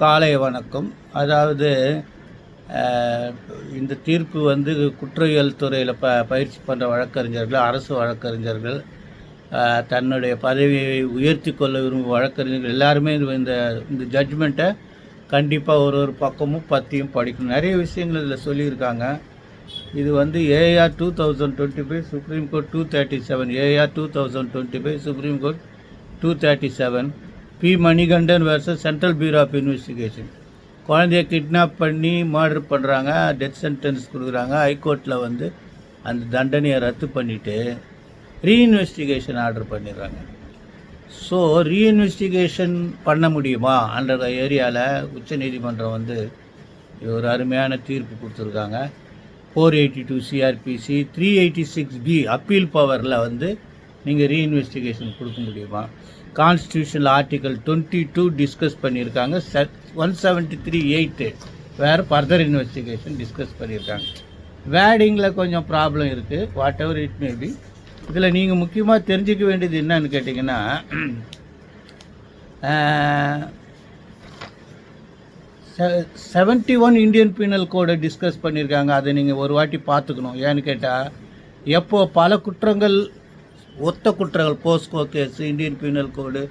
காலை வணக்கம். அதாவது இந்த தீர்ப்பு வந்து குற்றவியல் துறையில் ப பயிற்சி பண்ணுற வழக்கறிஞர்கள் அரசு வழக்கறிஞர்கள் தன்னுடைய பதவியை உயர்த்தி கொள்ள விரும்பும் வழக்கறிஞர்கள் எல்லாருமே இது இந்த இந்த ஜட்ஜ்மெண்ட்டை கண்டிப்பாக ஒரு ஒரு பக்கமும் பற்றியும் படிக்கணும். நிறைய விஷயங்கள் இதில் சொல்லியிருக்காங்க. இது வந்து AR two thousand twenty five supreme court two thirty seven AR two thousand twenty five supreme court two thirty seven P. Manikandan versus central bureau of investigation குழந்தைய கிட்னாப் பண்ணி மர்டர் பண்ணுறாங்க டெத் சென்டென்ஸ் கொடுக்குறாங்க ஹைகோர்ட்டில் வந்து அந்த தண்டனையை ரத்து பண்ணிவிட்டு ரீஇன்வெஸ்டிகேஷன் ஆர்டர் பண்ணிடுறாங்க. ஸோ ரீஇன்வெஸ்டிகேஷன் பண்ண முடியுமா? அந்த ஏரியாவில் உச்சநீதிமன்றம் வந்து ஒரு அருமையான தீர்ப்பு கொடுத்துருக்காங்க. Four eighty two CrPC three eighty six B appeal பவரில் வந்து நீங்கள் ரீஇன்வெஸ்டிகேஷன் கொடுக்க முடியுமா? கான்ஸ்டியூஷனில் ஆர்டிக்கல் டுவெண்ட்டி டூ டிஸ்கஸ் பண்ணியிருக்காங்க. ஒன் செவன்ட்டி த்ரீ எயிட்டு வேறு ஃபர்தர் இன்வெஸ்டிகேஷன் டிஸ்கஸ் பண்ணியிருக்காங்க. வேடிங்கில் கொஞ்சம் ப்ராப்ளம் இருக்குது whatever it may be இதில் நீங்கள் முக்கியமாக தெரிஞ்சுக்க வேண்டியது என்னன்னு கேட்டிங்கன்னா செவன்ட்டி ஒன் இந்தியன் பீனல் கோடை டிஸ்கஸ் பண்ணியிருக்காங்க. அதை நீங்கள் ஒரு வாட்டி பார்த்துக்கணும். ஏன்னு கேட்டால் எப்போ பல குற்றங்கள் ஒத்த குற்றங்கள் POCSO case Indian penal code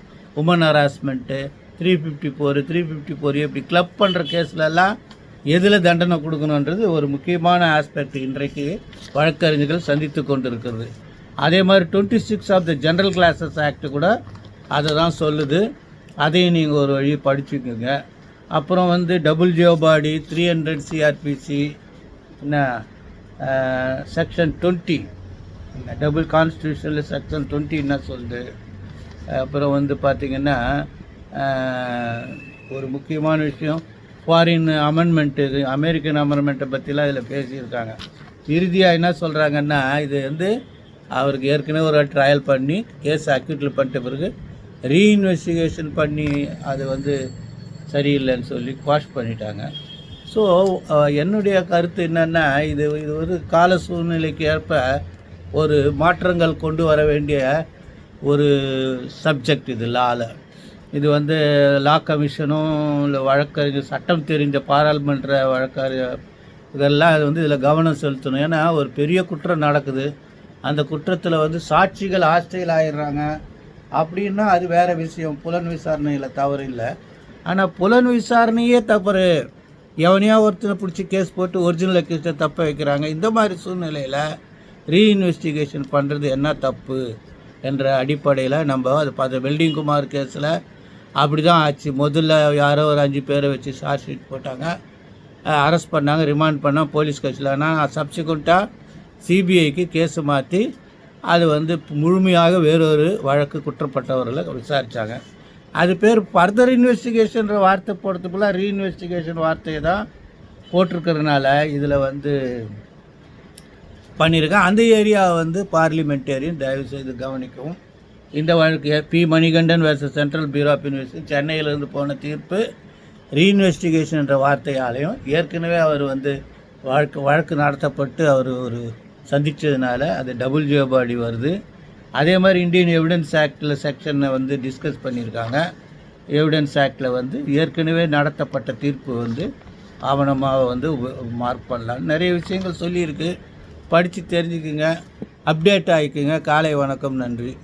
woman harassment three fifty four three fifty four இப்படி கிளப் பண்ணுற கேஸ்லலாம் எதில் தண்டனை கொடுக்கணுன்றது ஒரு முக்கியமான ஆஸ்பெக்ட் இன்றைக்கு வழக்கறிஞர்கள் சந்தித்து கொண்டு இருக்கிறது அதே மாதிரி twenty six of the general clauses act கூட அதை தான் சொல்லுது. அதையும் நீங்கள் ஒரு வழி படிச்சுக்கோங்க. அப்புறம் வந்து double jeopardy three hundred CrPC என்ன செக்ஷன் டுவெண்ட்டி டபுள் கான்ஸ்டியூஷனில் செக்ஷன் டுவெண்ட்டி என்ன சொல்லுது அப்புறம் வந்து பார்த்திங்கன்னா ஒரு முக்கியமான விஷயம் ஃபாரின் அமெண்ட்மெண்ட்டு இது அமெரிக்கன் அமெண்ட்மெண்ட்டை பற்றிலாம் இதில் பேசியிருக்காங்க. இறுதியாக என்ன சொல்கிறாங்கன்னா இது வந்து அவருக்கு ஏற்கனவே ஒரு ட்ரையல் பண்ணி கேஸ் அக்யூட்டில் பண்ணிட்ட பிறகு ரீஇன்வெஸ்டிகேஷன் பண்ணி அது வந்து சரியில்லைன்னு சொல்லி குவாஷ் பண்ணிட்டாங்க. ஸோ என்னுடைய கருத்து என்னென்னா இது இது ஒரு கால சூழ்நிலைக்கு ஏற்ப ஒரு மாற்றங்கள் கொண்டு வர வேண்டிய ஒரு சப்ஜெக்ட் இது லால இது வந்து லா கமிஷனும் இல்லை வழக்கறிஞர் சட்டம் தெரிஞ்ச பாராளுமன்ற வழக்கறிஞர் இதெல்லாம் இது வந்து இதில் கவனம் செலுத்தணும். ஏன்னா ஒரு பெரிய குற்றம் நடக்குது. அந்த குற்றத்தில் வந்து சாட்சிகள் ஆஸ்திரையில் ஆயிடுறாங்க. அப்படின்னா அது வேறு விஷயம். புலன் விசாரணையில் தவறு இல்லை. ஆனால் புலன் விசாரணையே தவறு. எவனையா ஒருத்தனை பிடிச்சி கேஸ் போட்டு ஒரிஜினல் கேஸை தப்ப வைக்கிறாங்க. இந்த மாதிரி சூழ்நிலையில் ரீஇன்வெஸ்டிகேஷன் பண்ணுறது என்ன தப்பு என்ற அடிப்படையில் நம்ம அது பார்த்து வெல்டிங் குமார் கேஸில் அப்படி தான் ஆச்சு. முதல்ல யாரோ ஒரு அஞ்சு பேரை வச்சு சார்ஜ் ஷீட் போட்டாங்க. அரெஸ்ட் பண்ணாங்க ரிமாண்ட் பண்ணால் போலீஸ் கட்சியில். ஆனால் சப்சிக்வெண்ட்டாக சிபிஐக்கு கேஸு மாற்றி அது வந்து முழுமையாக வேறொரு வழக்கு குற்றப்பட்டவர்களை விசாரித்தாங்க அது பேர் ஃபர்தர் இன்வெஸ்டிகேஷன்ற வார்த்தை போடுறதுக்குள்ள ரீஇன்வெஸ்டிகேஷன் வார்த்தையை தான் போட்டிருக்கிறதுனால இதில் வந்து பண்ணியிருக்கேன். அந்த ஏரியாவை வந்து பார்லிமெண்டேரியன் தயவு செய்து கவனிக்கவும். இந்த வழக்கு P Manikandan versus central bureau of investigation சென்னையிலேருந்து போன தீர்ப்பு ரீஇன்வெஸ்டிகேஷன் என்ற வார்த்தையாலையும் ஏற்கனவே அவர் வந்து வழக்கு வழக்கு நடத்தப்பட்டு அவர் ஒரு சந்தித்ததுனால அது டபுள் ஜியோபாடி வருது. அதே மாதிரி இந்தியன் எவிடன்ஸ் ஆக்டில் செக்ஷனை வந்து டிஸ்கஸ் பண்ணியிருக்காங்க. எவிடன்ஸ் ஆக்டில் வந்து ஏற்கனவே நடத்தப்பட்ட தீர்ப்பு வந்து ஆவணமாக வந்து மார்க் பண்ணலாம். நிறைய விஷயங்கள் சொல்லியிருக்கு. படித்து தெரிஞ்சுக்குங்க. அப்டேட் ஆகிக்குங்க காலை வணக்கம். நன்றி.